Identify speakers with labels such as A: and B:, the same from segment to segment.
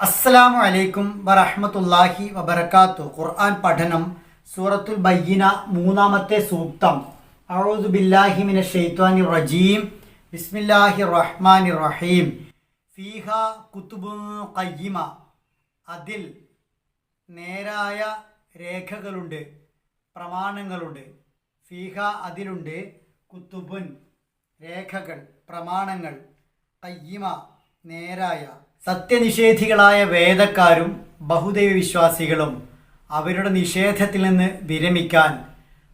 A: അസ്സലാമു അലൈക്കും വറഹ്മത്തുള്ളാഹി വബർക്കാത്തു ഖുർആൻ പഠനം സൂറത്തുൽ ബൈന മൂന്നാമത്തെ സൂക്തം. അഊദു ബില്ലാഹി മിനശ് ശൈത്വാനിർ റജീം. ബിസ്മില്ലാഹി റഹ്മാനിർ റഹീം. ഫീഹ കുത്തുബുൻ ഖയ്യിമ. അതിൽ നേരായ രേഖകളുണ്ട് പ്രമാണങ്ങളുണ്ട്. ഫീഹ അതിലുണ്ട് കുത്തുബുൻ രേഖകൾ പ്രമാണങ്ങൾ. കയ്യിമ നേരായ സത്യനിഷേധികളായ വേദക്കാരും ബഹുദൈവ വിശ്വാസികളും അവരുടെ നിഷേധത്തിൽ നിന്ന് വിരമിക്കാൻ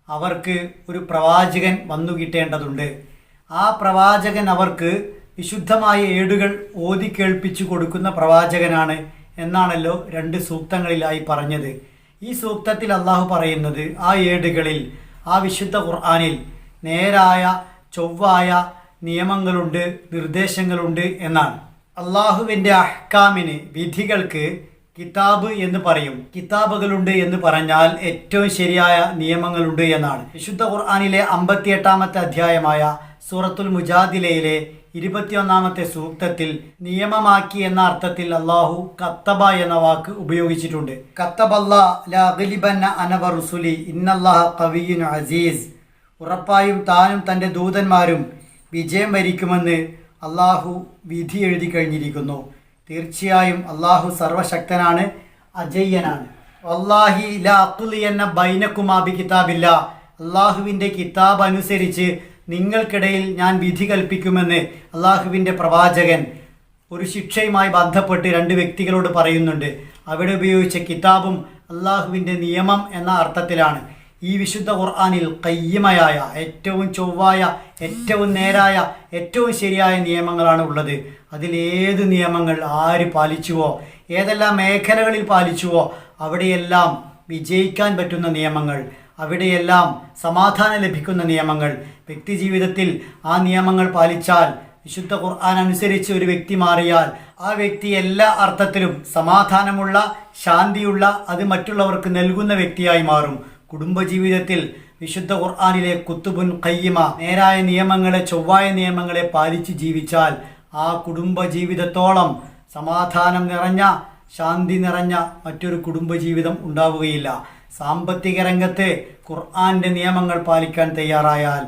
A: അവർക്ക് ഒരു പ്രവാചകൻ വന്നു കിട്ടേണ്ടതുണ്ട്. ആ പ്രവാചകൻ അവർക്ക് വിശുദ്ധമായ ഏടുകൾ ഓതി കേൾപ്പിച്ചു കൊടുക്കുന്ന പ്രവാചകനാണ് എന്നാണല്ലോ രണ്ട് സൂക്തങ്ങളിലായി പറഞ്ഞത്. ഈ സൂക്തത്തിൽ അള്ളാഹു പറയുന്നത് ആ ഏടുകളിൽ ആ വിശുദ്ധ ഖുർആാനിൽ നേരായ ചൊവ്വായ നിയമങ്ങളുണ്ട് നിർദ്ദേശങ്ങളുണ്ട് എന്നാണ്. അള്ളാഹുവിന്റെ അഹ്കാമിന് വിധികൾക്ക് കിതാബ് എന്ന് പറയും. കിതാബുകളുണ്ട് എന്ന് പറഞ്ഞാൽ ഏറ്റവും ശരിയായ നിയമങ്ങളുണ്ട് എന്നാണ്. വിശുദ്ധ ഖുർആാനിലെ അമ്പത്തിയെട്ടാമത്തെ അധ്യായമായ സൂറത്തുൽ മുജാദിലയിലെ ഇരുപത്തിയൊന്നാമത്തെ സൂക്തത്തിൽ നിയമമാക്കി എന്ന അർത്ഥത്തിൽ അള്ളാഹു കത്തബ എന്ന വാക്ക് ഉപയോഗിച്ചിട്ടുണ്ട്. കത്തബല്ല അസീസ്. ഉറപ്പായും താനും തന്റെ ദൂതന്മാരും വിജയം വരിക്കുമെന്ന് അള്ളാഹു വിധി എഴുതി കഴിഞ്ഞിരിക്കുന്നു. തീർച്ചയായും അള്ളാഹു സർവശക്തനാണ് അജയ്യനാണ്. അള്ളാഹി ല എന്ന ബൈനക്കുമാബി കിതാബില്ല. അള്ളാഹുവിന്റെ കിതാബ് അനുസരിച്ച് നിങ്ങൾക്കിടയിൽ ഞാൻ വിധി കൽപ്പിക്കുമെന്ന് അള്ളാഹുവിന്റെ പ്രവാചകൻ ഒരു ശിക്ഷയുമായി ബന്ധപ്പെട്ട് രണ്ട് വ്യക്തികളോട് പറയുന്നുണ്ട്. അവിടെ ഉപയോഗിച്ച കിതാബും അള്ളാഹുവിന്റെ നിയമം എന്ന അർത്ഥത്തിലാണ്. ഈ വിശുദ്ധ ഖുർആാനിൽ കയ്യമയായ ഏറ്റവും ചൊവ്വായ ഏറ്റവും നേരായ ഏറ്റവും ശരിയായ നിയമങ്ങളാണ് ഉള്ളത്. അതിലേത് നിയമങ്ങൾ ആര് പാലിച്ചുവോ ഏതെല്ലാം മേഖലകളിൽ പാലിച്ചുവോ അവിടെയെല്ലാം വിജയിക്കാൻ പറ്റുന്ന നിയമങ്ങൾ അവിടെയെല്ലാം സമാധാനം ലഭിക്കുന്ന നിയമങ്ങൾ വ്യക്തി ജീവിതത്തിൽ ആ നിയമങ്ങൾ പാലിച്ചാൽ വിശുദ്ധ ഖുർആൻ അനുസരിച്ച് ഒരു വ്യക്തി മാറിയാൽ ആ വ്യക്തി എല്ലാ അർത്ഥത്തിലും സമാധാനമുള്ള ശാന്തിയുള്ള അത് മറ്റുള്ളവർക്ക് നൽകുന്ന വ്യക്തിയായി മാറും. കുടുംബജീവിതത്തിൽ വിശുദ്ധ ഖുർആാനിലെ കുത്തുബുൻ കയ്യമ നേരായ നിയമങ്ങളെ ചൊവ്വായ നിയമങ്ങളെ പാലിച്ച് ജീവിച്ചാൽ ആ കുടുംബജീവിതത്തോളം സമാധാനം നിറഞ്ഞ ശാന്തി നിറഞ്ഞ മറ്റൊരു കുടുംബജീവിതം ഉണ്ടാവുകയില്ല. സാമ്പത്തിക രംഗത്ത് ഖുർആന്റെ നിയമങ്ങൾ പാലിക്കാൻ തയ്യാറായാൽ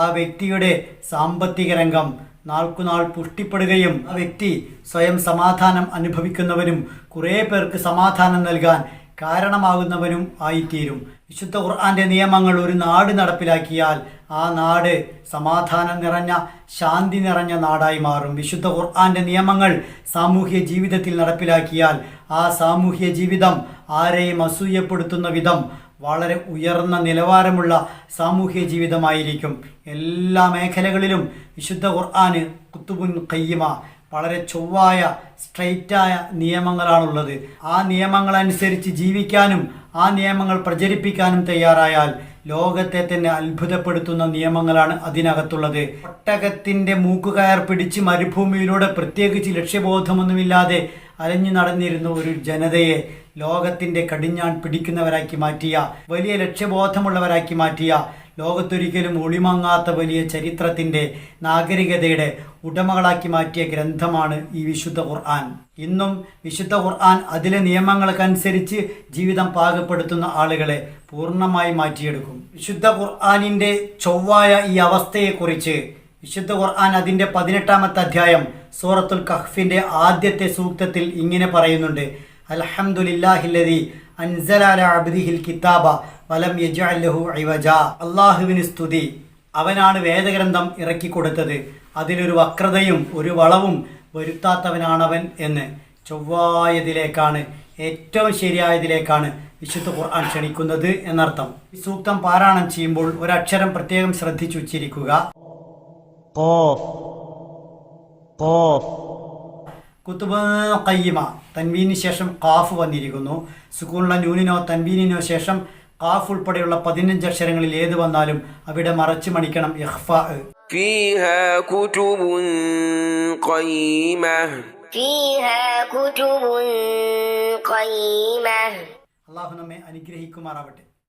A: ആ വ്യക്തിയുടെ സാമ്പത്തിക രംഗം നാൾക്കുനാൾ പുഷ്ടിപ്പെടുകയും ആ വ്യക്തി സ്വയം സമാധാനം അനുഭവിക്കുന്നവരും കുറേ പേർക്ക് സമാധാനം നൽകാൻ കാരണമാകുന്നവനും ആയിത്തീരും. വിശുദ്ധ ഖുർആന്റെ നിയമങ്ങൾ ഒരു നാട് നടപ്പിലാക്കിയാൽ ആ നാട് സമാധാനം നിറഞ്ഞ ശാന്തി നിറഞ്ഞ നാടായി മാറും. വിശുദ്ധ ഖുർആന്റെ നിയമങ്ങൾ സാമൂഹ്യ ജീവിതത്തിൽ നടപ്പിലാക്കിയാൽ ആ സാമൂഹ്യ ജീവിതം ആരെയും അസൂയപ്പെടുത്തുന്ന വിധം വളരെ ഉയർന്ന നിലവാരമുള്ള സാമൂഹ്യ ജീവിതമായിരിക്കും. എല്ലാ മേഖലകളിലും വിശുദ്ധ ഖുർആാന് കുത്തുബുൻ കയ്യമ വളരെ ചൊവ്വായ സ്ട്രെയിറ്റായ നിയമങ്ങളാണുള്ളത്. ആ നിയമങ്ങൾ അനുസരിച്ച് ജീവിക്കാനും ആ നിയമങ്ങൾ പ്രചരിപ്പിക്കാനും തയ്യാറായാൽ ലോകത്തെ തന്നെ അത്ഭുതപ്പെടുത്തുന്ന നിയമങ്ങളാണ് അതിനകത്തുള്ളത്. ഒട്ടകത്തിന്റെ മൂക്കുകയർ പിടിച്ച് മരുഭൂമിയിലൂടെ പ്രത്യേകിച്ച് ലക്ഷ്യബോധമൊന്നുമില്ലാതെ അലഞ്ഞു നടന്നിരുന്ന ഒരു ജനതയെ ലോകത്തിന്റെ കടിഞ്ഞാൺ പിടിക്കുന്നവരാക്കി മാറ്റിയ വലിയ ലക്ഷ്യബോധമുള്ളവരാക്കി മാറ്റിയ ലോകത്തൊരിക്കലും ഒളിമങ്ങാത്ത വലിയ ചരിത്രത്തിന്റെ നാഗരികതയുടെ ഉടമകളാക്കി മാറ്റിയ ഗ്രന്ഥമാണ് ഈ വിശുദ്ധ ഖുർആൻ. ഇന്നും വിശുദ്ധ ഖുർആൻ അതിലെ നിയമങ്ങൾക്കനുസരിച്ച് ജീവിതം പാകപ്പെടുത്തുന്ന ആളുകളെ പൂർണമായി മാറ്റിയെടുക്കും. വിശുദ്ധ ഖുർആാനിന്റെ ചൊവ്വായ ഈ അവസ്ഥയെക്കുറിച്ച് വിശുദ്ധ ഖുർആൻ അതിന്റെ പതിനെട്ടാമത്തെ അധ്യായം സൂറത്തുൽ കഹ്ഫിന്റെ ആദ്യത്തെ സൂക്തത്തിൽ ഇങ്ങനെ പറയുന്നുണ്ട്. അലഹമുല്ലാഹില്ലതി അൻസലാല അബ്ദിഹിൽ കിതാബ വലം യജാലഹു ഇവജ. അള്ളാഹുവിന് സ്തുതി. അവനാണ് വേദഗ്രന്ഥം ഇറക്കിക്കൊടുത്തത് അതിലൊരു വക്രതയും ഒരു വളവും വരുത്താത്തവനാണവൻ എന്ന്. ചൊവ്വായതിലേക്കാണ് ഏറ്റവും ശരിയായതിലേക്കാണ് വിശുദ്ധ ഖുർആൻ ക്ഷണിക്കുന്നത് എന്നർത്ഥം. ഈ സൂക്തം പാരായണം ചെയ്യുമ്പോൾ ഒരക്ഷരം പ്രത്യേകം
B: ശ്രദ്ധിച്ചു ഉച്ചരിക്കുക
A: കുത്തുബ കയ്യമ തൻവീനു ശേഷം കാഫ് വന്നിരിക്കുന്നു. സുക്കൂണിലെ ന്യൂനിനോ തൻവീനിനോ ശേഷം കാഫ് ഉൾപ്പെടെയുള്ള പതിനഞ്ച് അക്ഷരങ്ങളിൽ ഏത് വന്നാലും അവിടെ മറച്ചു മണിക്കണം ഇഹ്ഫ അള്ളാഹു നമ്മെ അനുഗ്രഹിക്കുമാറാവട്ടെ.